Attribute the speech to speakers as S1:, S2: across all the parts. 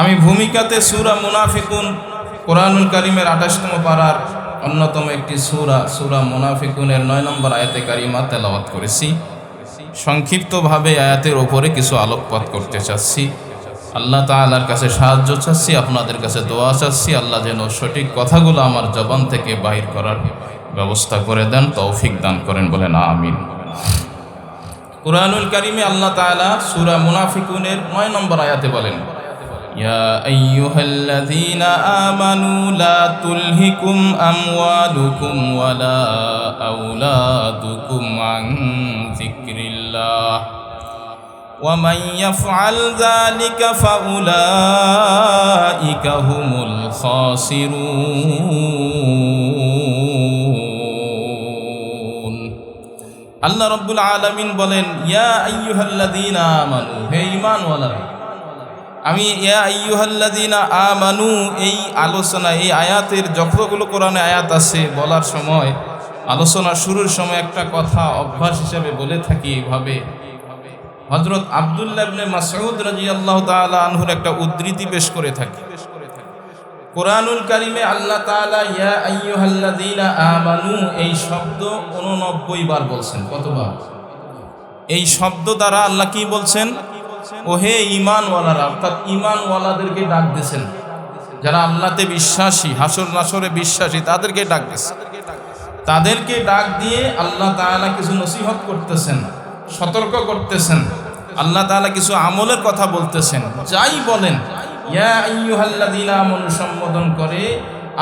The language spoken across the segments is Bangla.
S1: আমি ভূমিকাতে সুরা মুনাফিকুন কোরআনুল করিমের আঠাশতম পাড়ার অন্যতম একটি সুরা সুরা মুনাফিকুনের নয় নম্বর আয়াতে কারিমা তেলাওয়াত করেছি। সংক্ষিপ্তভাবে আয়াতের ওপরে কিছু আলোকপাত করতে চাচ্ছি। আল্লাহ তাআলার কাছে সাহায্য চাচ্ছি, আপনাদের কাছে দোয়া চাচ্ছি। আল্লাহ যেন সঠিক কথাগুলো আমার জবান থেকে বাহির করার ব্যবস্থা করে দেন, তৌফিক দান করেন বলেন, আমিন। কুরআনুল কারিমে আল্লাহ তাআলা সূরা মুনাফিকুনের 9 নম্বর আয়াতে বলেন يا أيها الذين آمنوا لا تلهكم أموالكم ولا أولادكم عن ذكر الله ومن يفعل ذلك فأولئك هم الخاسرون الله رب العالمين بلين يا أيها الذين آمنوا هي إيمان ولا আমি, ইয়া আইয়ুহাল্লাযীনা আমানু এই আলোচনা, এই আয়াতের যতগুলো কোরআনে আয়াত আছে বলার সময়, আলোচনা শুরুর সময় একটা কথা অভ্যাস হিসেবে বলে থাকি এভাবে। হজরত আবদুল্লাহ ইবনে মাসউদ রাদিয়াল্লাহু তাআলা আনহুর একটা উদ্ধৃতি পেশ করে থাকি। কোরআনুল কারিমে আল্লাহ তাআলা আমানু এই শব্দ 89 বার বলছেন। কতবার? এই শব্দ দ্বারা আল্লাহ কি বলছেন? ও হে ঈমানওয়ালারা, অর্থাৎ ঈমানওয়ালাদেরকে ডাক দিয়েছেন যারা আল্লাহতে বিশ্বাসী, হাসর নাসরে বিশ্বাসী, তাদেরকে ডাক দিয়েছেন তাদেরকে ডাক দিয়ে আল্লাহ তাআলা কিছু নসিহত করতেছেন, সতর্ক করতেছেন, আল্লাহ তাআলা কিছু আমলের কথা বলতেছেন। যাই বলেন সম্বোধন করে,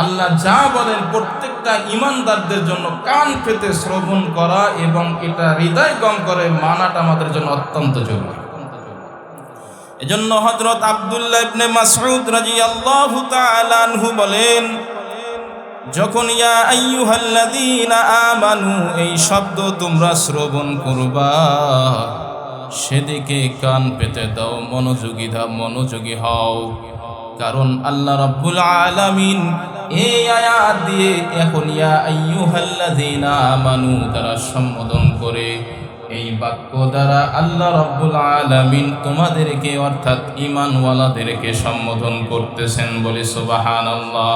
S1: আল্লাহ যা বলেন প্রত্যেকটা ইমানদারদের জন্য কান পেতে শ্রবণ করা এবং এটা হৃদয় গম করে মানাটা আমাদের জন্য অত্যন্ত জরুরি। এজন্য হযরত আব্দুল্লাহ ইবনে মাসউদ রাদিয়াল্লাহু তাআলা আনহু বলেন, যখন ইয়া আইয়ুহাল্লাযীনা আমানু, এই শব্দ তোমরা শ্রবণ করবা, সেদিকে কান পেতে দাও, মনোযোগী দাও মনোযোগী হও। কারণ আল্লাহ রাব্বুল আলামিন এই আয়াত দিয়ে এখন ইয়া আইয়ুহাল্লাযীনা আমানু, তারা সম্বোধন করে এই বাক্য দ্বারা আল্লাহ রাব্বুল আলামিন তোমাদেরকে অর্থাৎ ঈমানওয়ালাদেরকে সম্বোধন করতেছেন বলে সুবহানাল্লাহ।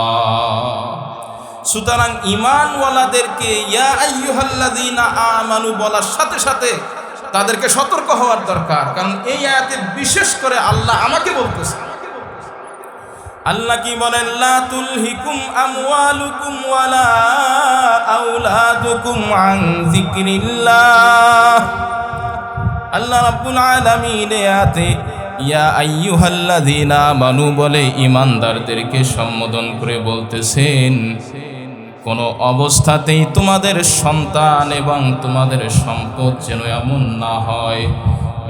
S1: সুতরাং ইমানওয়ালাদেরকে ইয়া আইয়ুহাল্লাযীনা আমানু বলার সাথে সাথে তাদেরকে সতর্ক হওয়ার দরকার। কারণ এই আয়াতে বিশেষ করে আল্লাহ আমাকে বলতেছে আল্লাহ কি বলেন, লা তুলহিকুম আমওয়ালুকুম ওয়ালা আওলাদুকুম আন যিকরিল্লাহ। আল্লাহ রাব্বুল আলামিন আয়াতে, ইয়া আইয়ুহাল্লাযীনা মানু বলে ইমানদারদেরকে সম্বোধন করে বলতেছেন, কোনো অবস্থাতেই তোমাদের সন্তান এবং তোমাদের সম্পদ যেন এমন না হয়,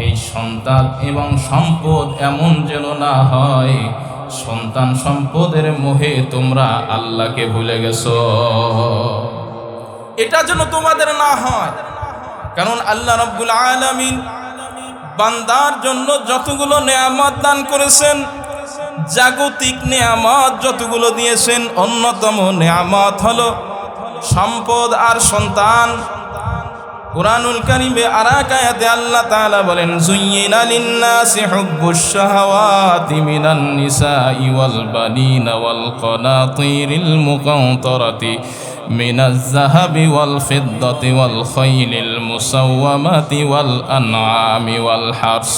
S1: এই সন্তান এবং সম্পদ এমন যেন না হয় সন্তান সম্পদের মোহে তোমরা আল্লাহকে ভুলে গেছো। এটা যেন তোমাদের না হয়। কারণ আল্লাহ রব্বুল আলামিন বান্দার জন্য যতগুলো নেয়ামত দান করেছেন, জাগতিক নেয়ামত যতগুলো দিয়েছেন, অন্যতম নেয়ামত হলো সম্পদ আর সন্তান। কুরআনুল কারিমে আরাকায়াতে আল্লাহ তাআলা বলেন জুয়্যিনা লিন-নাসি হুব্বুশ শাহাওয়াতি মিনান নিসাই ওয়াল বানিনা ওয়াল কানাতিরিল মুকান্তারাতি মিনাজ যাহাবি ওয়াল ফিদ্দাতি ওয়াল খাইলিল মুসাওয়ামাতি ওয়াল আনআমি ওয়াল হারস।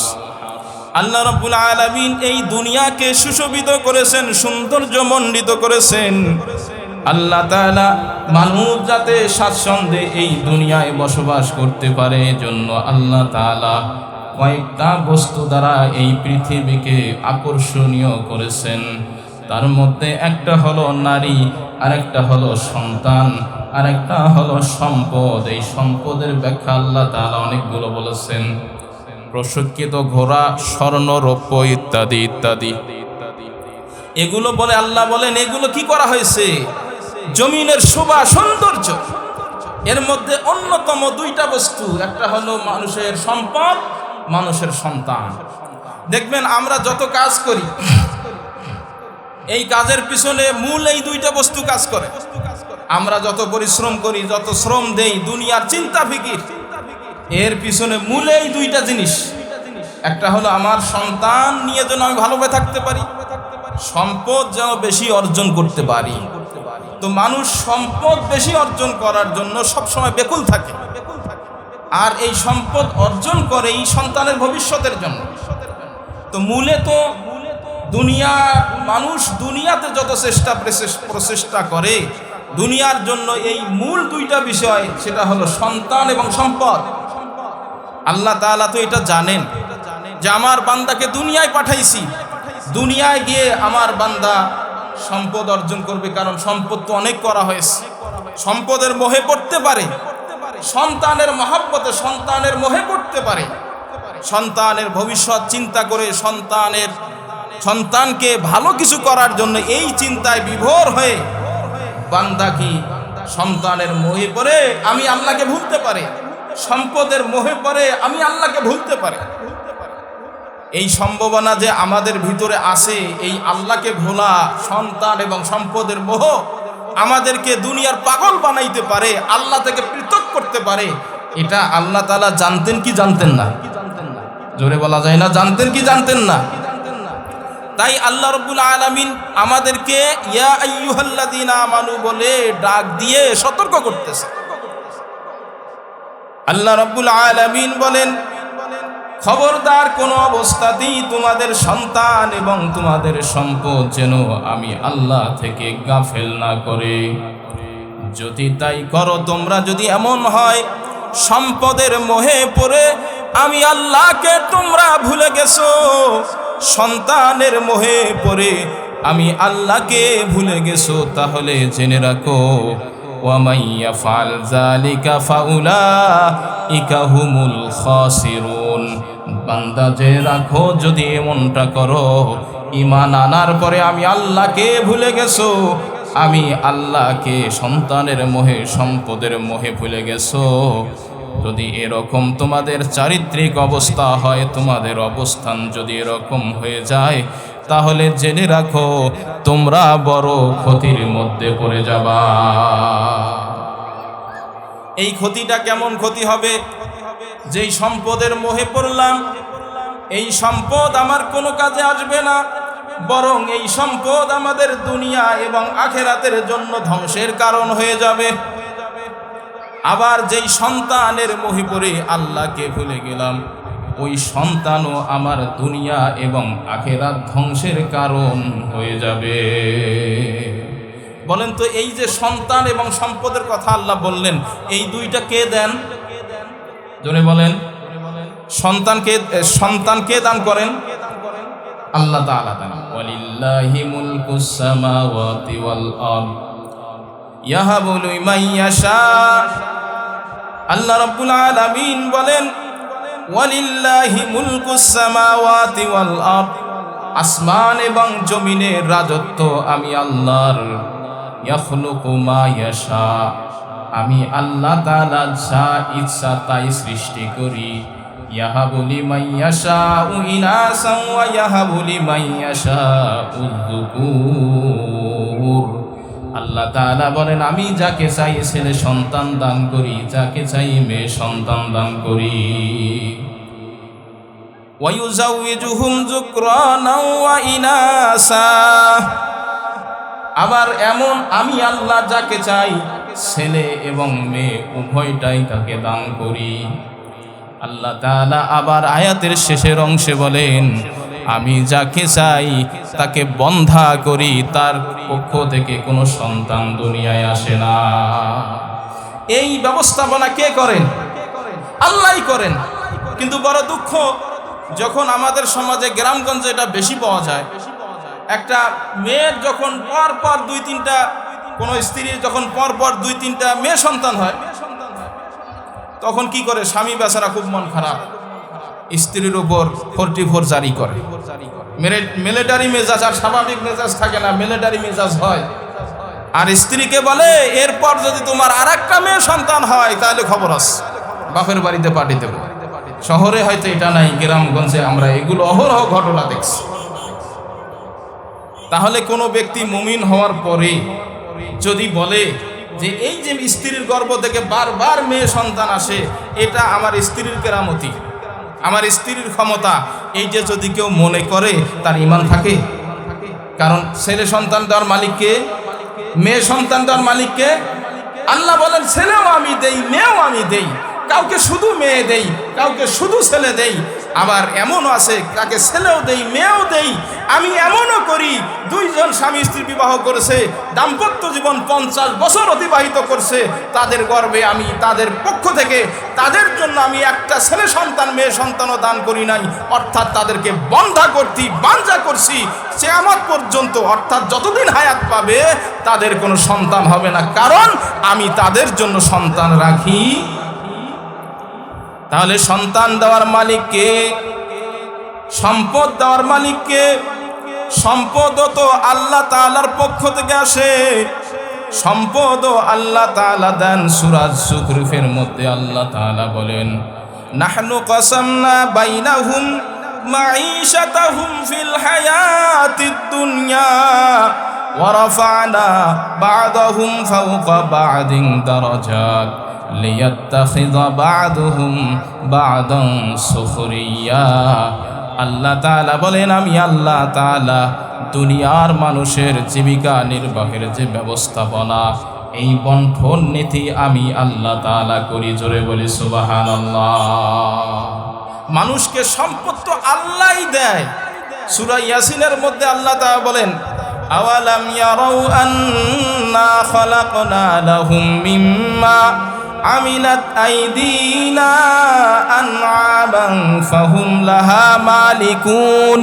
S1: আল্লাহ রাব্বুল আলামিন এই দুনিয়াকে সুশোভিত করেছেন, সৌন্দর্যমণ্ডিত করেছেন। আল্লাহ তাআলা মানুষ যাতে স্বাচ্ছন্দ্যে এই দুনিয়ায় বসবাস করতে পারে জন্য আল্লাহ তাআলা কয়েকটা বস্তু দ্বারা এই পৃথিবীকে আকর্ষণীয় করেছেন। তার মধ্যে একটা হলো নারী, আরেকটা হলো সন্তান, আরেকটা হলো সম্পদ। এই সম্পদের ব্যাখ্যা আল্লাহ তালা অনেকগুলো বলেছেন। প্রশিক্ষিত ঘোড়া, স্বর্ণ, রৌপ্য ইত্যাদি ইত্যাদি। এগুলো বলে আল্লাহ বলেন, এগুলো কি করা হয়েছে? জমিনের শোভা, সৌন্দর্য। এর মধ্যে অন্যতম দুইটা বস্তু, একটা হলো মানুষের সম্পদ, মানুষের সন্তান। দেখবেন আমরা যত কাজ করি, এই কাজের পিছনে মূল এই দুইটা বস্তু কাজ করে। আমরা যত পরিশ্রম করি, যত শ্রম দেই, দুনিয়ার চিন্তা ফিকির, এর পিছনে মূলে এই দুইটা জিনিস। একটা হলো আমার সন্তান নিয়ে যেন আমি ভালোভাবে থাকতে পারি, সম্পদ যেন বেশি অর্জন করতে পারি। তো মানুষ সম্পদ বেশি অর্জন করার জন্য সবসময় বেকুল থাকে। আর এই সম্পদ অর্জন করে এই সন্তানের ভবিষ্যতের জন্য। তো মূলে তো দুনিয়া, মানুষ দুনিয়াতে যত চেষ্টা প্রচেষ্টা করে, দুনিয়ার জন্য এই মূল দুইটা বিষয় সেটা হলো সন্তান এবং সম্পদ। আল্লাহ তাআলা তো এটা জানেন যে, আমার বান্দাকে দুনিয়ায় পাঠাইছি। দুনিয়ায় গিয়ে আমার বান্দা সম্পদ অর্জন করবে কারণ সম্পদ তো অনেক করা হয়েছে। সম্পদের মোহে পড়তে পারে। সন্তানের মহাব্বতে সন্তানের মোহে পড়তে পারে। সন্তানের ভবিষ্যৎ চিন্তা করে সন্তানের, সন্তানকে ভালো কিছু করার জন্য এই চিন্তায় বিভোর হয়ে বান্দা কি সন্তানের মোহে পড়ে আমি আল্লাহকে ভুলতে পারে? সম্পদের মোহে পড়ে আমি আল্লাহকে ভুলতে পারে? এই সম্ভাবনা যে আমাদের ভিতরে আছে, এই আল্লাহকে ভোলা সন্তান এবং সম্পদের মোহ আমাদেরকে দুনিয়ার পাগল বানাইতে পারে, আল্লাহ থেকে পৃথক করতে পারে, এটা আল্লাহ তালা জানতেন কি জানতেন না? জোরে বলা যায় না, জানতেন কি জানতেন না? তাই আল্লাহ রব্বুল আলামিন আমাদেরকে আমানু বলে ডাক দিয়ে সতর্ক করতেছে। আল্লাহ রব্বুল আলামিন বলেন খবরদার কোন অবস্থাতেই তোমাদের সন্তান এবং তোমাদের সম্পদ যেন আমি আল্লাহ থেকে গাফেল না করে। যদি তাই করো, তোমরা যদি এমন হয়, সম্পদের মোহে পড়ে আমি আল্লাহকে তোমরা ভুলে গেছো, সন্তানের মোহে পড়ে আমি আল্লাহকে ভুলে গেছো, তাহলে জেনে রাখো ومن يفعل ذلك فأولئك هم الخاسرون বান্দা যে রাখো যদি এমনটা করো ইমান আনার পরে আমি আল্লাহকে ভুলে গেছো আমি আল্লাহকে সন্তানের মোহে সম্পদের মোহে ভুলে গেছো যদি এরকম তোমাদের চারিত্রিক অবস্থা হয় তোমাদের অবস্থান যদি এরকম হয়ে যায় তাহলে জেনে রাখো, তোমরা বড় ক্ষতির মধ্যে পড়ে যাবা। এই ক্ষতিটা কেমন ক্ষতি হবে? যেই সম্পদের মোহে পড়লাম, এই সম্পদ আমার কোনো কাজে আসবে না, বরং এই সম্পদ আমাদের দুনিয়া এবং আখেরাতের জন্য ধ্বংসের কারণ হয়ে যাবে। আবার যেই সন্তানের মোহে পড়ে আল্লাহকে ভুলে গেলাম। ওই সন্তানও আমার দুনিয়া এবং আখেরাত ধ্বংসের কারণ হয়ে যাবে। বলেন তো এই যে সন্তান এবং সম্পদের কথা আল্লাহ বললেন এই দুইটা কে দেন? জনে বলেন। সন্তানকে এ, সন্তান কে দান করেন? আল্লাহ তাআলা দান। ওয়ালিল্লাহি মুলকুস সামাওয়াতি ওয়াল আরদ। ইয়াহাবু লিমান আল্লাহ রাব্বুল আলামিন বলেন ওয়ালিল্লাহি মুলকুস সামাওয়াতি ওয়াল আসমান এবং জমিনের রাজত্ব আমি আল্লাহর। আমি আল্লাহ তাআলা ইচ্ছা তাই সৃষ্টি করি। ইয়াহাবু লিমান ইয়াশাউ ইনাসান ওয়া ইয়াহাবু লিমান ইয়াশাউ যুকুর আল্লাহ তাআলা বলেন, আমি যাকে চাই ছেলে সন্তান দান করি, যাকে চাই মেয়ে সন্তান দান করি। ওয়ায়ুজাউযুহুম যুকরানা ওয়া ইনাসা। আবার এমন, আমি আল্লাহ যাকে চাই, ছেলে এবং মেয়ে, উভয়টাই তাকে দান করি। আল্লাহ তাআলা আবার আয়াতের শেষের অংশে বলেন আমি যাকে চাই তাকে বন্ধা করি, তার পক্ষ থেকে কোনো সন্তান দুনিয়ায় আসে না। এই ব্যবস্থাপনা কে করেন? আল্লাহই করেন। কিন্তু বড় দুঃখ, যখন আমাদের সমাজে গ্রামগঞ্জে এটা বেশি পাওয়া যায়। একটা মেয়ের যখন পর পর দুই তিনটা, কোনো স্ত্রীর যখন পর পর দুই তিনটা মেয়ে সন্তান হয়, তখন কি করে? স্বামী বেচারা খুব মন খারাপ। স্ত্রীর উপর ফোরটি ফোর জারি করে। মিলিটারি মেজাজ আর স্বাভাবিক মেজাজ থাকে না মিলিটারি মেজাজ হয়। আর স্ত্রীকে বলে, এরপর যদি তোমার আর একটা মেয়ে সন্তান হয়, তাহলে খবর আস বাপের বাড়িতে পাঠিয়ে দেবো। শহরে হয়তো এটা নাই, গ্রামগঞ্জে আমরা এগুলো অহরহ ঘটনা দেখছি। তাহলে কোনো ব্যক্তি মুমিন হওয়ার পরে যদি বলে যে, এই যে স্ত্রীর গর্ভ থেকে বারবার মেয়ে সন্তান আসে, এটা আমার স্ত্রীর কেরামতি। আমার স্ত্রীর ক্ষমতা, এই যে যদি কেউ মনে করে, তার ইমান থাকে। কারণ ছেলে সন্তান দেওয়ার মালিককে, মেয়ে সন্তান দেওয়ার মালিককে আল্লাহ বলেন, ছেলেও আমি দেই, মেয়েও আমি দেই। কাউকে শুধু মেয়ে দেই, কাউকে শুধু ছেলে দেই। আবার এমনও আছে তাকে ছেলেও দেই, মেয়েও দেই, আমি এমনও করি, দুইজন স্বামী স্ত্রী বিবাহ করেছে, দাম্পত্য জীবন পঞ্চাশ বছর অতিবাহিত করছে, তাদের গর্বে আমি তাদের পক্ষ থেকে, তাদের জন্য আমি একটা ছেলে সন্তান, মেয়ে সন্তানও দান করি নাই, অর্থাৎ তাদেরকে বন্ধা করতি বাঞ্জা করছি, সে আমার পর্যন্ত, অর্থাৎ যতদিন হায়াত পাবে, তাদের কোনো সন্তান হবে না। কারণ আমি তাদের জন্য সন্তান রাখি। তাহলে সন্তান দেওয়ার মালিককে সম্পদ দেওয়ার মালিককে সম্পদ তো আল্লাহ তালার পক্ষ থেকে আসে। সম্পদও আল্লাহ তালা দেন সুরাজ সুখরুফের মধ্যে আল্লাহ তালা বলেন, নাহনু কসম না বাইনা হুম হায়াতিদ দুনিয়া ওয়া রাফা'না বা'দাহুম ফাওকা বা'দিন দরজা লিয়াত্তাখিযা বা'দুহুম বা'দান সুখরিয়া। আল্লাহ তালা বলেন, আমি আল্লাহ তাআলা দুনিয়ার মানুষের জীবিকা নির্বাহের যে ব্যবস্থাপনা, এই বন্ঠন নীতি আমি আল্লাহ তালা করি। জোরে বলি সুবাহান মানুষকে সম্পদ তো আল্লাহই দেয়। সুরা ইয়াসিনের মধ্যে আল্লাহ তালা বলেন, আওয়ালাম ইয়ারাউ আন্না খালাকনা লাহুম মিম্মা আমিলাত আইদিনা আনআবান ফাহুম লাহা মালিকুন।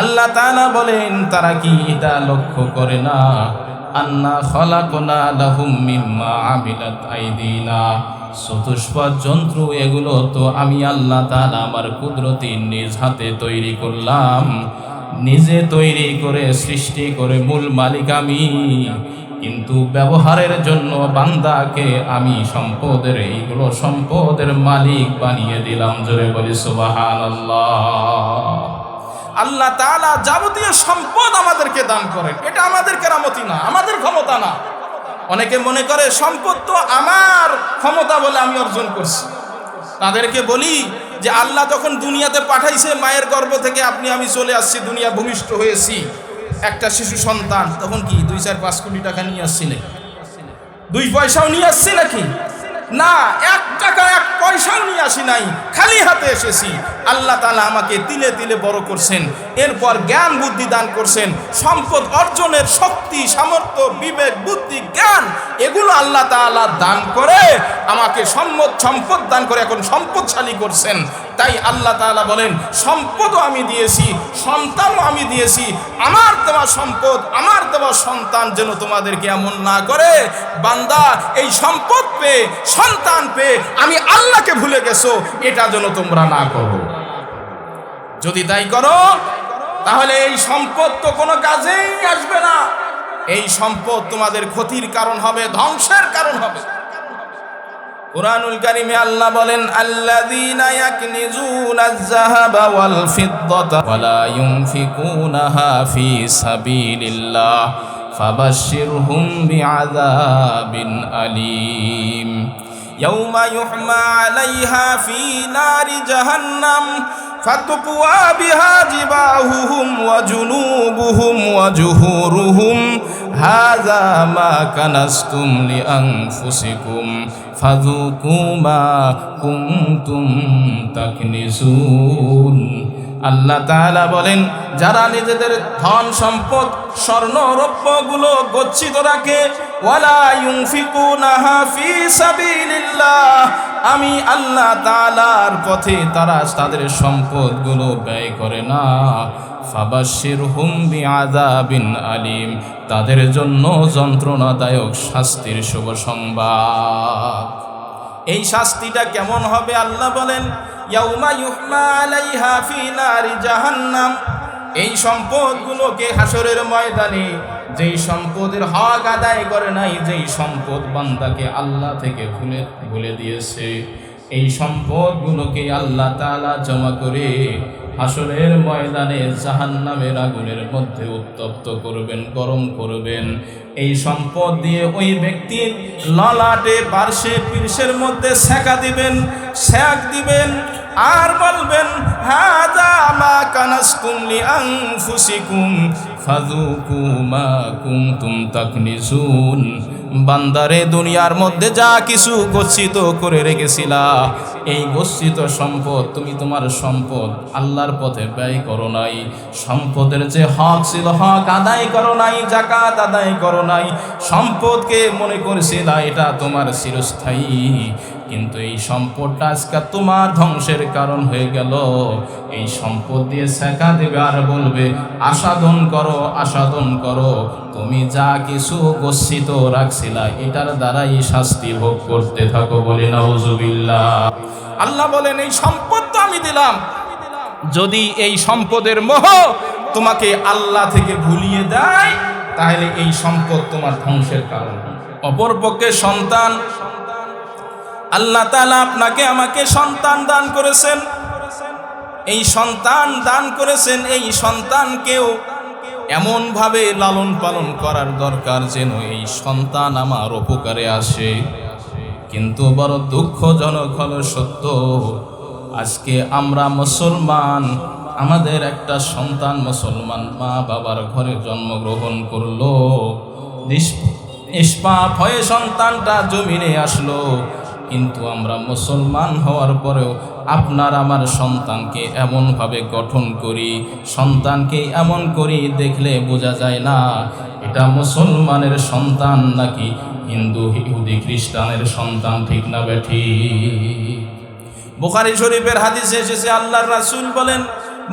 S1: আল্লাহ তাআলা বলেন, তারা কি এটা লক্ষ্য করে না? আন্না খলাকনা লাহুম মিম্মা আমিলাত আইদিনা। চতুষ্পদ যন্ত্র, এগুলো তো আমি আল্লাহ তাআলা আমার কুদরতি নিজ হাতে তৈরি করলাম। নিজে তৈরি করে, সৃষ্টি করে মূল মালিক আমি। কিন্তু ব্যবহারের জন্য বান্দাকে আমি সম্পদের, এইগুলো সম্পদের মালিক বানিয়ে দিলাম। জোরে বলি, সুবহানাল্লাহ। আল্লাহ তালা যাবতীয় সম্পদ আমাদেরকে দান করেন। এটা আমাদের কেরামতি না, আমাদের ক্ষমতা না। অনেকে মনে করে সম্পদ তো আমার ক্ষমতা বলে আমি অর্জন করছি। তাদেরকে বলি যে, আল্লাহ যখন দুনিয়াতে পাঠাইছে, মায়ের গর্ভ থেকে আপনি আমি চলে আসছি, দুনিয়া ভূমিষ্ঠ হয়েছি। একটা শিশু সন্তান, তখন কি দুই, চার, পাঁচ কোটি টাকা নিয়ে আসছি নাকি? দুই পয়সাও নিয়ে আসছি নাকি? না, এক টাকা, এক পয়সাও নিয়ে আসি নাই, খালি হাতে এসেছি। আল্লাহ তালা আমাকে তিলে তিলে বড় করছেন, এরপর জ্ঞান বুদ্ধি দান করছেন, সম্পদ অর্জনের শক্তি, সামর্থ্য, বিবেক, বুদ্ধি, জ্ঞান, এগুলো আল্লাহ তাআলা দান করে আমাকে সম্পদ সম্পদ দান করে এখন সম্পদশালী করছেন। তাই আল্লাহ তাআলা বলেন, সম্পদও আমি দিয়েছি, সন্তানও আমি দিয়েছি, আমার দেওয়া সম্পদ, আমার দেওয়া সন্তান যেন তোমাদেরকে এমন না করে। বান্দা, এই সম্পদ পেয়ে, সন্তান পেয়ে আমি আল্লাহকে ভুলে গেছো, এটা যেন তোমরা না করো। যদি তাই করো, তাহলে এই সম্পদ তো কোনো কাজেই আসবে না। এই সম্পদ তোমাদের ক্ষতির কারণ হবে, ধ্বংসের কারণ হবে। কুরআনুল কারীমে আল্লাহ বলেন আল্লাযীনা ইয়াকনিজুনা আয-যাহাবা ওয়াল ফিদ্দাতা ওয়ালা ইউনফিকুনাহা ফি সাবিলিল্লাহ ফাবাশশিরহুম বিআযাবিন আলীম ইয়াউমা ইউহমা আলাইহা ফি নারি জাহান্নাম فتقوى بها جباههم وجنوبهم وجهورهم هذا ما كنستم لأنفسكم ফাজুকুমা কুমতুম তাকনিসুন আল্লাহ তাআলা বলেন, যারা নিজেদের ধন সম্পদ, স্বর্ণ, রৌপ্যগুলো গচ্ছিত রাখে, ওয়ালা ইউনফিকুনাহা ফি সাবিলিল্লাহ। আমি আল্লাহ তাআলার পথে তারা তাদের সম্পদগুলো ব্যয় করে না। ফাবাশির হুম বিআযাবিন আলিম। তাদের জন্য যন্ত্রণাদায়ক শাস্তির শুভ সংবাদ। এই শাস্তিটা কেমন হবে আল্লাহ বলেন জাহান্নাম। এই সম্পদগুলোকে হাসরের ময়দানে যেই সম্পদের হক আদায় করে নাই, যেই সম্পদ বান্দাকে আল্লাহ থেকে ভুলে ভুলে দিয়েছে, এই সম্পদগুলোকে আল্লাহ তালা জমা করে হাসরের ময়দানে জাহান্নামের আগুনের মধ্যে উত্তপ্ত করবেন, গরম করবেন। এই সম্পদ দিয়ে ওই ব্যক্তির ললাটে পার্শ্বে পিরসের মধ্যে শেখা দিবেন শেক দিবেন, আর বলবেন, হাজা মা কানাস্তুম মা বান্দারে দুনিয়ার মধ্যে যা কিছু গচ্ছিত করে রেখেছিলা, এই গচ্ছিত সম্পদ তুমি তোমার সম্পদ আল্লাহর পথে ব্যয় করো নাই। সম্পদের যে হক ছিল হক আদায় করো নাই জাকাত আদায় করো নাই। সম্পদকে মনে করেছিলা, এটা তোমার চিরস্থায়ী। কিন্তু এই সম্পদটা আজকে তোমার ধ্বংসের কারণ হয়ে গেল। এই সম্পদ দিয়ে শেখা দেবে আর বলবে আসাদন করো আসাদন করো। তুমি যা কিছু গচ্ছিত রাখছিলা, এটার দ্বারাই শাস্তি ভোগ করতে থাকো বলে নাউজুবিল্লাহ। আল্লাহ বলেন, এই সম্পদ তো আমি দিলাম। যদি এই সম্পদের মোহ তোমাকে আল্লাহ থেকে ভুলিয়ে দেয়, তাহলে এই সম্পদ তোমার ধ্বংসের কারণ অপরপক্ষে সন্তান আল্লাহ তালা আপনাকে আমাকে সন্তান দান করেছেন। এই সন্তান দান করেছেন, এই সন্তানকেও এমনভাবে লালন পালন করার দরকার যেন এই সন্তান আমার উপকারে আসে। কিন্তু বড় দুঃখজনক হলো সত্য, আজকে আমরা মুসলমান, আমাদের একটা সন্তান মুসলমান মা বাবার ঘরে জন্মগ্রহণ করল। নিষ্প- নিষ্পাপ হয়ে সন্তানটা জমিনে আসলো। কিন্তু আমরা মুসলমান হওয়ার পরেও আপনার আমার সন্তানকে এমনভাবে গঠন করি, সন্তানকে এমন করি দেখলে বোঝা যায় না, এটা মুসলমানের সন্তান নাকি হিন্দু, ইহুদি, খ্রিস্টানের সন্তান ঠিক না বেঠি বুখারী শরীফের হাদিসে এসেছে, আল্লাহর রাসুল বলেন,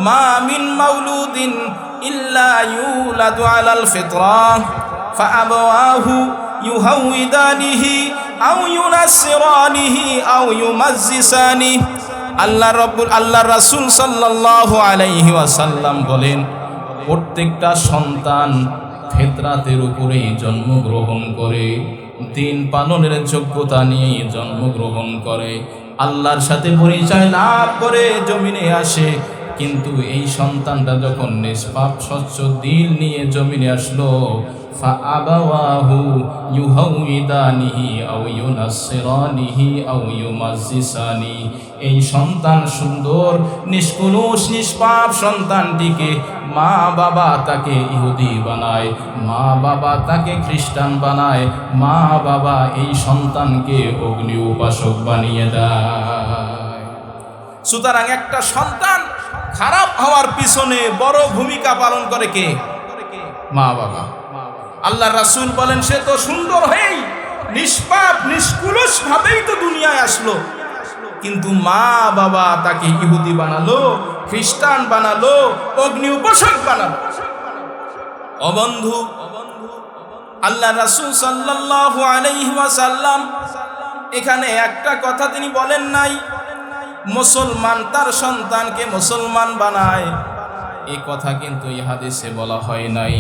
S1: মা মিন মাউলুদিন ইল্লা ইউলাদু আলাল ফিতরা ফাআবাওয়াহু ইউহাউইদানিহি আও ইউনাসসিরানিহি আও ইউমাজ্জিসানি। আল্লাহ রব্বুল আল্লাহ রাসূল সাল্লাল্লাহু আলাইহি ওয়াসাল্লাম বলেন, প্রত্যেকটা সন্তান ফেতরাতের উপরেই জন্মগ্রহণ করে, দিন পালনের যোগ্যতা নিয়েই জন্মগ্রহণ করে। আল্লাহর সাথে পরিচয় লাভ করে, জমিনে আসে। কিন্তু এই সন্তানটা যখন নিষ্পাপ, স্বচ্ছ দিল নিয়ে জমিনে আসলো فأبواه يهودانه أو ينصرانه أو يمزسانه এই সন্তান সুন্দর নিষ্কুলুষ নিষ্পাপ সন্তানটিকে মা বাবা তাকে ইহুদি বানায় মা বাবা তাকে খ্রিস্টান বানায় মা বাবা এই সন্তানকে অগ্নি উপাসক বানিয়ে দেয় সুতরাং একটা সন্তান খারাপ হওয়ার পিছনে বড় ভূমিকা পালন করে কে মা বাবা আল্লাহ রাসূল বলেন, সে তো সুন্দর হয়েই, নিষ্পাপ, নিষ্কুলস ভাবেই তো দুনিয়ায় আসলো। কিন্তু মা বাবা তাকে ইহুদি বানালো, খ্রিস্টান বানালো, অগ্নি উপাসক বানালো। অবন্ধু আল্লাহ রাসূল সাল্লাল্লাহু আলাইহি ওয়াসাল্লাম এখানে একটা কথা তিনি বলেন নাই, মুসলমান তার সন্তানকে মুসলমান বানায়। এ কথা কিন্তু ইহাদেশে বলা হয় নাই।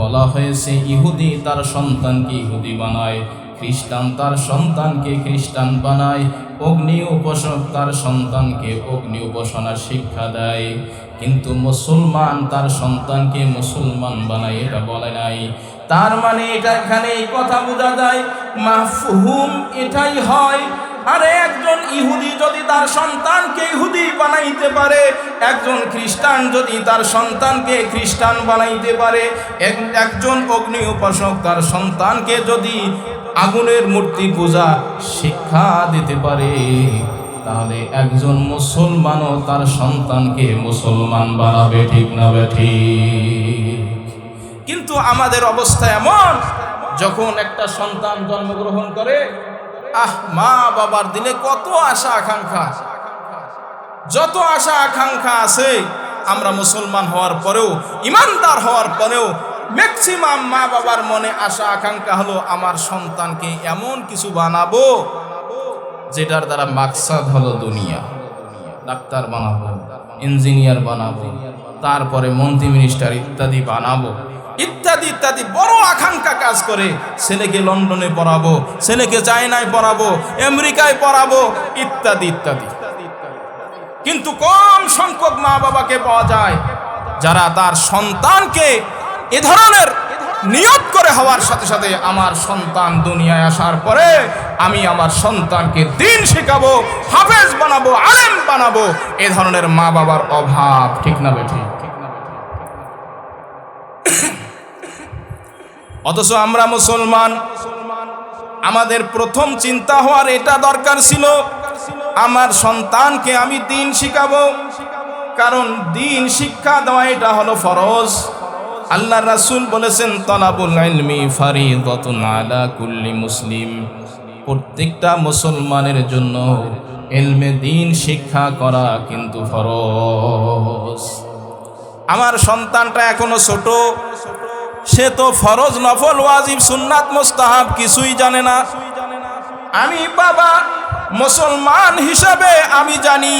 S1: বলা হয়েছে, ইহুদি তার সন্তানকে ইহুদি বানায়, খ্রিস্টান তার সন্তানকে খ্রিস্টান বানায়, অগ্নি উপাসক তার সন্তানকে অগ্নি উপাসনার শিক্ষা দেয়। কিন্তু মুসলমান তার সন্তানকে মুসলমান বানায়, এটা বলে নাই। তার মানে এটা এখানে এই কথা বোঝা যায়, মাফহুম এটাই হয় আরে একজন ইহুদি যদি তার সন্তানকে ইহুদি বানাইতে পারে, একজন খ্রিস্টান যদি তার সন্তানকে খ্রিস্টান বানাইতে পারে, এক- একজন অগ্নি উপাসক তার সন্তানকে যদি আগুনের মূর্তি পূজা শিক্ষা দিতে পারে, তাহলে একজন মুসলমানও তার সন্তানকে মুসলমান বানাবে, ঠিক না ঠিক? কিন্তু আমাদের অবস্থা এমন, যখন একটা সন্তান জন্মগ্রহণ করে আহ, মা বাবার দিলে কত আশা আকাঙ্ক্ষা। যত আশা আকাঙ্ক্ষা আছে, আমরা মুসলমান হওয়ার পরেও, ইমানদার হওয়ার পরেও ম্যাক্সিমাম মা বাবার মনে আশা আকাঙ্ক্ষা হলো, আমার সন্তানকে এমন কিছু বানাবো, যেটার দ্বারা মাকসাদ হলো দুনিয়া। ডাক্তার বানাবো ইঞ্জিনিয়ার বানাবো, তারপরে মন্ত্রী মিনিস্টার ইত্যাদি বানাবো। ইত্যাদি ইত্যাদি, বড় আকাঙ্ক্ষা কাজ করে। ছেলেকে লন্ডনে পড়াবো, ছেলেকে চায়নায় পড়াবো, আমেরিকায় পড়াবো, ইত্যাদি ইত্যাদি। কিন্তু কম সংখ্যক মা বাবাকে পাওয়া যায়, যারা তার সন্তানকে এ ধরনের নিয়ত করে হওয়ার সাথে সাথে আমার সন্তান দুনিয়ায় আসার পরে আমি আমার সন্তানকে দিন শেখাবো, হাফেজ বানাবো, আলেম বানাবো। এ ধরনের মা বাবার অভাব, ঠিক না বেঠিক অথচ আমরা মুসলমান। আমাদের প্রথম চিন্তা হওয়ার এটা দরকার ছিল, আমার সন্তানকে আমি দিন শিখাবো। কারণ দিন শিক্ষা দেওয়া এটা হলো ফরজ। আল্লাহ রাসুল বলেছেন, তলাবুল ইলমি ফারিদাতুন আলা কুল্লি মুসলিম। প্রত্যেকটা মুসলমানের জন্য এলমে দিন শিক্ষা করা কিন্তু ফরজ। আমার সন্তানটা এখনও ছোট সে তো ফরজ নফল, ওয়াজিব, সুন্নাত, মোস্তাহাব কিছুই জানে না। আমি বাবা মুসলমান হিসাবে আমি জানি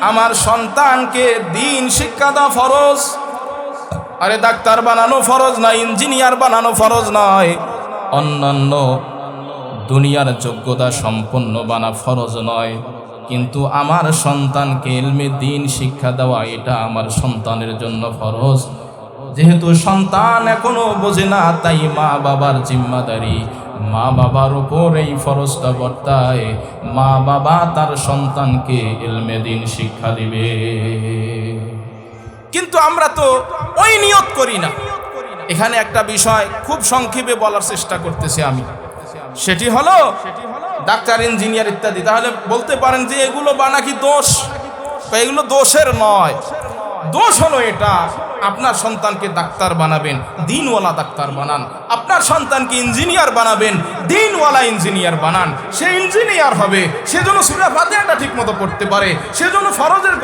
S1: আমার সন্তানকে দিন, শিক্ষা দেওয়া ফরজ। আরে ডাক্তার বানানো ফরজ না, ইঞ্জিনিয়ার বানানো ফরজ নয়। অন্যান্য দুনিয়ার যোগ্যতা সম্পন্ন বানা ফরজ নয়। কিন্তু আমার সন্তানকে এলমে দিন, শিক্ষা দেওয়া, এটা আমার সন্তানের জন্য ফরজ। যেহেতু সন্তান এখনও বোঝে না, তাই মা বাবার জিম্মাদারি। মা বাবার উপর এই ফরজটা বর্তায়। মা বাবা তার সন্তানকে এলমে দিন শিক্ষা দিবে। কিন্তু আমরা তো ওই নিয়ত করি না। এখানে একটা বিষয় খুব সংক্ষেপে বলার চেষ্টা করতেছি আমি। সেটি হলো ডাক্তার, ইঞ্জিনিয়ার ইত্যাদি। তাহলে বলতে পারেন যে এগুলো বানা কি দোষ? এগুলো দোষের নয়। দোষ হলো এটা, আপনার সন্তানকে ডাক্তার বানাবেন, দিনওয়ালা ডাক্তার বানান। আপনার সন্তানকে ইঞ্জিনিয়ার বানাবেন, দিনওয়ালা ইঞ্জিনিয়ার বানান। সে ইঞ্জিনিয়ার হবে সেজন্য সুরা ফাতিহাটা ঠিক মতো পড়তে পারে সেজন্য ফরজের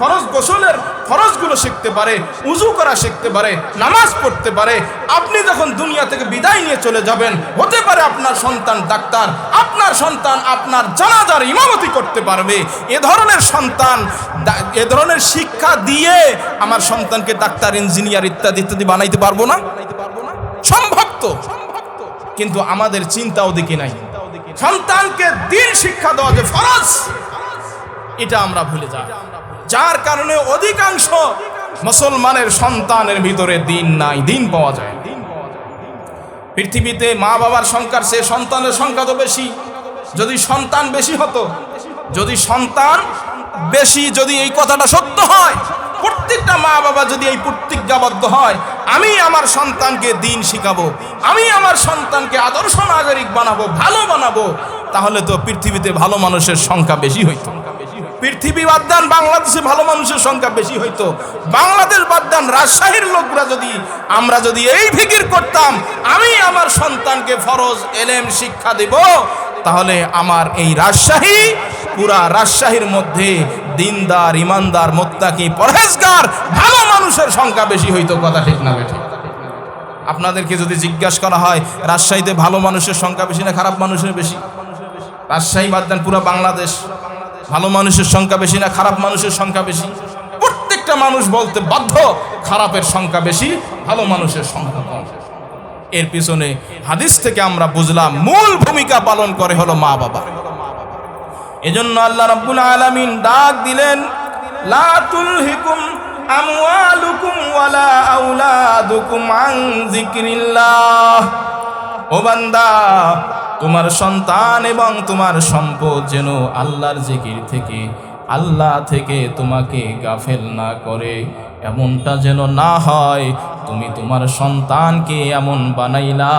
S1: ফরজ গোসলের ফরজগুলো শিখতে পারে, উজু করা শিখতে পারে, নামাজ পড়তে পারে। আপনি যখন দুনিয়া থেকে বিদায় নিয়ে চলে যাবেন, হতে পারে আপনার সন্তান ডাক্তার, আপনার সন্তান আপনার জানাজার ইমামতি করতে পারবে। এ ধরনের সন্তান এ ধরনের শিক্ষা দিয়ে আমার সন্তানকে ডাক্তার, ইঞ্জিনিয়ার ইত্যাদি ইত্যাদি বানাইতে পারব না? সম্ভব তো। কিন্তু আমাদের চিন্তাও দিকে নাই। সন্তানকে দিন শিক্ষা দেওয়া যে ফরজ, এটা আমরা ভুলে যাই। যার কারণে অধিকাংশ মুসলমানের সন্তানের ভিতরে দিন নাই, দিন পাওয়া যায়। পৃথিবীতে মা বাবার সংখ্যার সে সন্তানের সংখ্যা তো বেশি। যদি সন্তান বেশি হতো, যদি সন্তান বেশি যদি এই কথাটা সত্য হয়, প্রত্যেকটা মা বাবা যদি এই প্রতিজ্ঞাবদ্ধ হয়, আমি আমার সন্তানকে দিন শিখাবো, আমি আমার সন্তানকে আদর্শ নাগরিক বানাবো, ভালো বানাবো, তাহলে তো পৃথিবীতে ভালো মানুষের সংখ্যা বেশি হইতো। পৃথিবী বাদদান বাংলাদেশে ভালো মানুষের সংখ্যা বেশি হইতো। বাংলাদেশ বাদ বাদদান রাজশাহীর লোকরা যদি, আমরা যদি এই ফিকির করতাম, আমি আমার সন্তানকে ফরজ এলেম শিক্ষা দেব, তাহলে আমার এই রাজশাহী পুরা রাজশাহীর মধ্যে দিনদার, ইমানদার, মোত্তাকি, পরহেজগার, ভালো মানুষের সংখ্যা বেশি হইতো কথা ঠিক না বেঠিক আপনাদেরকে যদি জিজ্ঞাসা করা হয়, রাজশাহীতে ভালো মানুষের সংখ্যা বেশি না খারাপ মানুষের বেশি? রাজশাহী বাদ দেন পুরো বাংলাদেশ। ভালো মানুষের সংখ্যা বেশি না খারাপ মানুষের সংখ্যা বেশি? প্রত্যেকটা মানুষ বলতে বাধ্য, খারাপের সংখ্যা বেশি, ভালো মানুষের সংখ্যা কম। এর পিছনে হাদিস থেকে আমরা বুঝলাম, মূল ভূমিকা পালন করে হলো মা বাবা এজন্য আল্লাহ রাব্বুল আলামিন ডাক দিলেন, লা তুলহিকুম আমওয়ালুকুম ওয়ালা আওলাদুকুম আন যিকরিল্লাহ। ও বান্দা, তোমার সন্তান এবং তোমার সম্পদ যেন আল্লাহর জিকির থেকে, আল্লাহ থেকে তোমাকে গাফেল না করে, এমনটা যেন না হয় তুমি তোমার সন্তানকে এমন বানাইলা।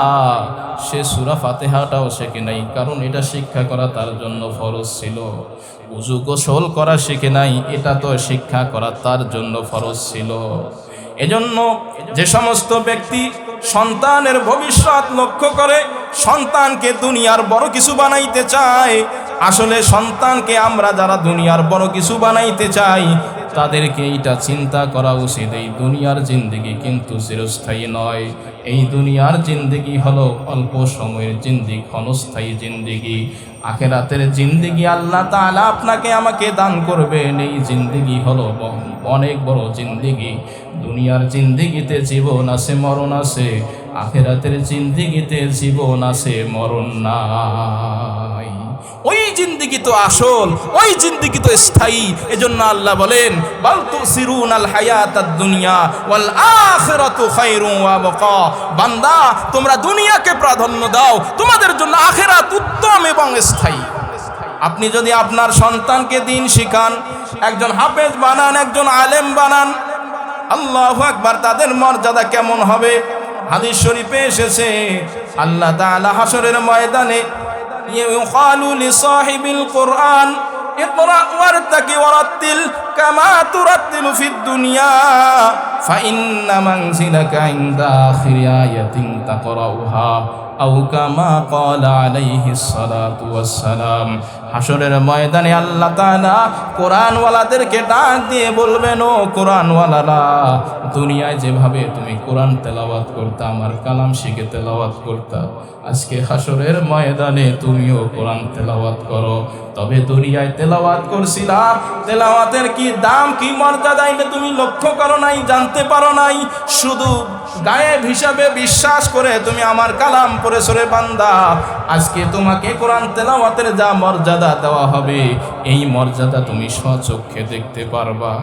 S1: সে সুরা ফাতেহাটাও শেখে নাই, কারণ এটা শিক্ষা করা তার জন্য ফরজ ছিল। উজু গোসল করা শিখে নাই, এটা তো শিক্ষা করা তার জন্য ফরজ ছিল। এজন্য যে সমস্ত ব্যক্তি সন্তানের ভবিষ্যৎ লক্ষ্য করে সন্তানকে দুনিয়ার বড় কিছু বানাইতে চায়, আসলে সন্তানকে আমরা যারা দুনিয়ার বড় কিছু বানাইতে চাই, তাদেরকে এটা চিন্তা করা উচিত। এই দুনিয়ার জিন্দিগি কিন্তু চিরস্থায়ী নয়। এই দুনিয়ার জিন্দিগি হলো অল্প সময়ের জিন্দি ক্ষণস্থায়ী জিন্দিগি। আখেরাতের জিন্দিগি আল্লাহ তাআলা আপনাকে আমাকে দান করবেন। এই জিন্দিগি হলো অনেক বড় জিন্দিগি। দুনিয়ার জিন্দিগিতে জীবন আছে, মরণ আছে। আখেরাতের জিন্দিগিতে জীবন আছে, মরণ নাই। ওই জিন্দিগি তো আসল, ওই জিন্দিগি তো স্থায়ী। এজন্য আল্লাহ বলেন, বাল তুসিরুন আল হায়াতাদ দুনিয়া ওয়াল আখিরাতু খায়রুন ওয়া বাকা বান্দা, তোমরা দুনিয়াকে প্রাধান্য দাও, তোমাদের জন্য আখিরাত উত্তম এবং স্থায়ী। আপনি যদি আপনার সন্তানকে দিন শিখান, একজন হাফেজ বানান, একজন আলেম বানান, আল্লাহ আকবার, তাদের মর্যাদা কেমন হবে? হাদিস শরীফে এসেছে, আল্লাহ তাআলা হাসরের ময়দানে يقال لصاحب القرآن اقرأ وارتك ورتل كما ترتل في الدنيا. فإن منزلك عند آخر آية تقرأها أو كما قال عليه الصلاة والسلام. হাসরের ময়দানে আল্লাহ তাআলা কোরআনওয়ালাদেরকে ডাক দিয়ে বলবেন, ও কোরআনওয়ালারা, দুনিয়ায় যেভাবে তুমি কোরআন তেলাওয়াত করতা, আমার কালাম শিখে তেলাওয়াত করতা, আজকে হাসরের ময়দানে তুমিও কোরআন তেলাওয়াত করো। তবে দুনিয়ায় তেলাওয়াত করছিলা, তেলাওয়াতের কি দাম, কি মর্যাদা, এটা তুমি লক্ষ্য করো নাই, জানতে পারো নাই। শুধু গায়েব হিসাবে বিশ্বাস করে তুমি আমার কালাম পরে সরে বান্দা, আজকে তোমাকে কোরআন তেলাওয়াতের যা মর্যাদা দেওয়া হবে। এই মর্যাদা তুমি স্বচক্ষে দেখতে পারবা।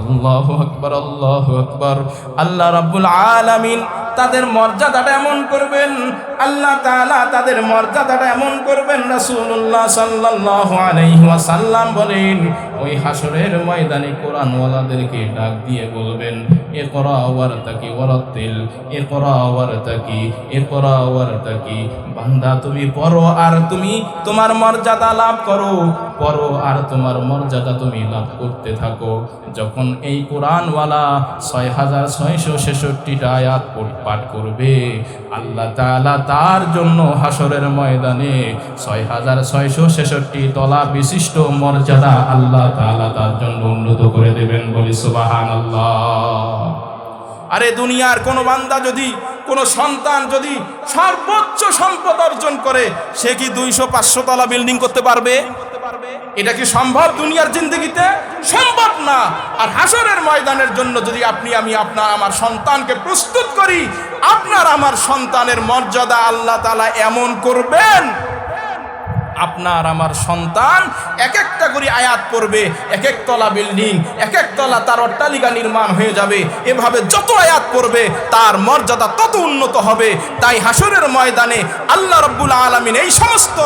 S1: আল্লাহ আকবার আল্লাহ আকবার। আল্লাহ রাব্বুল আলামিন তাদের মর্যাদাটা এমন করবেন, আল্লাহ তাআলা তাদের মর্যাদাটা এমন করবেন, রাসূলুল্লাহ সাল্লাল্লাহু আলাইহি ওয়াসাল্লাম বলেন, ওই হাসরের ময়দানে কোরআনওয়ালাদেরকে ডাক দিয়ে বলবেন এ করা ওয়ার তাকি ওয়ারাতিল এ করা ওয়ার তাকি এ করা ওয়ার তাকি বান্দা, তুমি পড়ো আর তুমি তোমার মর্যাদা লাভ করো, পড়ো আর তোমার মর্যাদা তুমি লাভ করতে থাকো। যখন এই কোরআনওয়ালা ছয় হাজার ছয়শো ছেষট্টিটা আয়াত পাঠ করবে, আল্লাহ তাআলা তার জন্য হাসরের ময়দানে ছয় হাজার ছয়শো ছেষট্টি তলা বিশিষ্ট মর্যাদা আল্লাহ তাআলা তার জন্য উন্নত করে দেবেন বলি সুবাহান আরে দুনিয়ার কোনো বান্দা যদি, কোনো সন্তান যদি সর্বোচ্চ সম্পদ অর্জন করে, সে কি দুইশো পাঁচশো তলা বিল্ডিং করতে পারবে? এটা কি সম্ভব দুনিয়ার জিন্দগিতে? সম্ভব না। আর হাসরের ময়দানের জন্য যদি আপনি, আমি আপনার, আমার সন্তানকে প্রস্তুত করি, আপনার, আমার সন্তানের মর্যাদা আল্লাহ তালা এমন করবেন। আপনার, আমার সন্তান এক একটা করে আয়াত পড়বে এক এক তলা বিল্ডিং এক এক তলা তার অট্টালিকা নির্মাণ হয়ে যাবে। এভাবে যত আয়াত পড়বে, তার মর্যাদা তত উন্নত হবে। তাই হাসরের ময়দানে আল্লাহ রব্বুল আলমিন এই সমস্ত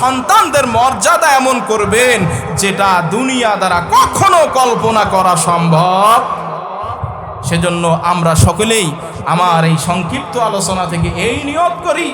S1: সন্তানদের মর্যাদা এমন করবেন, যেটা দুনিয়া দ্বারা কখনো কল্পনা করা সম্ভব। সেজন্য আমরা সকলেই আমার এই সংক্ষিপ্ত আলোচনা থেকে এই নিয়োগ করি।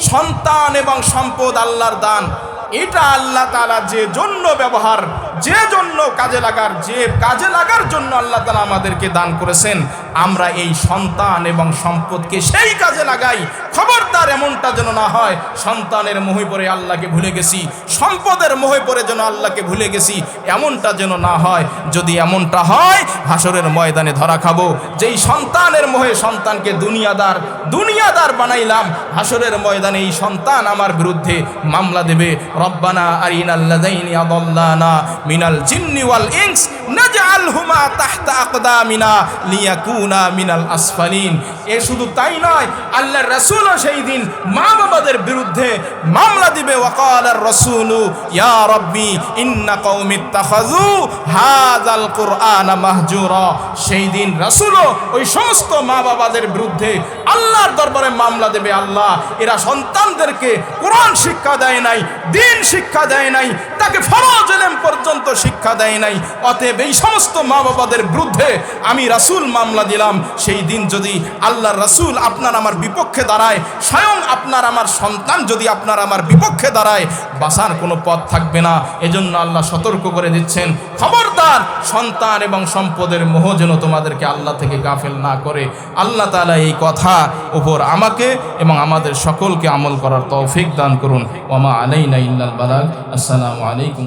S1: সন্তান এবং সম্পদ আল্লাহর দান। এটা আল্লাহ তালা যে জন্য ব্যবহার যে জন্য কাজে লাগার যে কাজে লাগার জন্য আল্লাহ তাআলা আমাদেরকে দান করেছেন, আমরা এই সন্তান এবং সম্পদকে সেই কাজে লাগাই। খবরদার এমনটা যেন না হয়, সন্তানের মোহে পড়ে আল্লাহকে ভুলে গেছি, সম্পদের মোহে পড়ে যেন আল্লাহকে ভুলে গেছি, এমনটা যেন না হয়, যদি এমনটা হয় হাসরের ময়দানে ধরা খাব। যেই সন্তানের মোহে সন্তানকে দুনিয়াদার দুনিয়াদার বানাইলাম হাসরের ময়দানে এই সন্তান আমার বিরুদ্ধে মামলা দেবে। রব্বানা আরিনাল্লাযাইনি আদাল্লানা মিনাল জিন্নি ওয়াল ইনস, নাজআলহুমা তাহতা আকদামিনা লিয়াকুনা মিনাল আসফালিন। এ শুধু তাই নয়, আল্লাহর রাসূলও সেই দিন মা বাবাদের বিরুদ্ধে মামলা দিবে। ওয়াকালার রাসূলু, ইয়া রাব্বি, ইন্না কওমি ইত্তাখাযু হাযাল কুরআনা মাহজুরা। সেই দিন রাসূলও ওই সমস্ত মা বাবাদের বিরুদ্ধে আল্লাহর দরবারে মামলা দেবে। আল্লাহ, এরা সন্তানদেরকে কোরআন শিক্ষা দেয় নাই, দিন শিক্ষা দেয় নাই, তাকে ফরজ এলেম পর্যন্ত শিক্ষা দেয় নাই। অতএব এই সমস্ত মা বাবাদের বিরুদ্ধে আমি রাসূল মামলা দিলাম। সেই দিন যদি আল্লাহর রাসূল আপনার আমার বিপক্ষে দাঁড়ায়, স্বয়ং আপনার আমার সন্তান যদি আপনার আমার বিপক্ষে দাঁড়ায় বাসার কোনো পথ থাকবে না। এজন্য আল্লাহ সতর্ক করে দিচ্ছেন, খবরদার, সন্তান এবং সম্পদের মোহ যেন তোমাদেরকে আল্লাহ থেকে গাফেল না করে। আল্লাহ তাআলা এই কথা উপর আমাকে এবং আমাদের সকলকে আমল করার তৌফিক দান করুন। ওমা আলাইনা ইল্লাল বালাগ। আসসালামু আলাইকুম